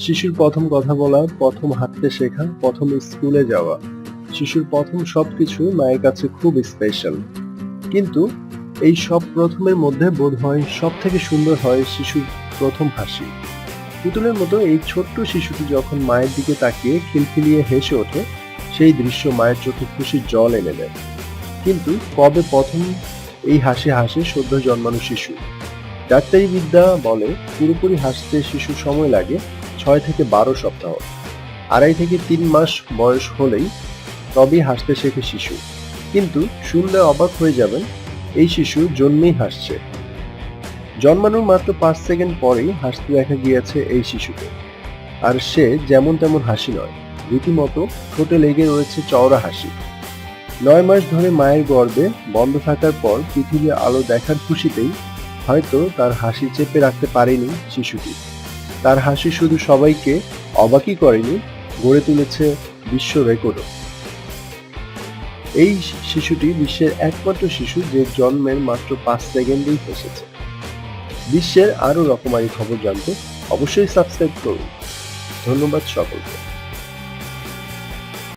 শিশুর প্রথম কথা বলা, প্রথম হাঁটতে শেখা, প্রথম স্কুলে যাওয়া। শিশুর প্রথম সবকিছু মায়ের কাছে খুব স্পেশাল কিন্তু এই সব প্রথমের মধ্যে বোধ হয় সব থেকে সুন্দর হয় শিশুর প্রথম হাসি। পুতুলের মতো এই ছোট্ট শিশুটি যখন মায়ের দিকে তাকিয়ে খিলখিলিয়ে হেসে ওঠে, সেই দৃশ্য মায়ের চোখে খুশির জল এনে দেয়। কিন্তু কবে প্রথম এই হাসি হাসে সদ্য জন্মানো শিশু? ডাক্তারি বিদ্যা বলে পুরোপুরি হাসতে শিশুর সময় লাগে ছয় থেকে বারো সপ্তাহ। আড়াই থেকে তিন মাস বয়স হলেই তবেই হাসতে শেখে শিশু। কিন্তু শুনলে অবাক হয়ে যাবেন, এই শিশু জন্মেই হাসছে। জন্মানোর মাত্র পাঁচ সেকেন্ড পরেই হাসতে দেখা গিয়েছে এই শিশুকে। আর সে যেমন তেমন হাসি নয়, রীতিমতো ঠোঁটে লেগে রয়েছে চওড়া হাসি। নয় মাস ধরে মায়ের গর্ভে বন্ধ থাকার পর পৃথিবীর আলো দেখার খুশিতেই হয়তো তার হাসি চেপে রাখতে পারেনি শিশুটি। তার হাসি শুধু সবাইকে অবাকই করেনি, গড়ে তুলেছে বিশ্ব রেকর্ডও। এই শিশুটি বিশ্বের একমাত্র শিশু যে জন্মের মাত্র পাঁচ সেকেন্ডেই হেসেছে। বিশ্বের আরও রকমারি খবর জানতে অবশ্যই সাবস্ক্রাইব করুন। ধন্যবাদ সকলকে।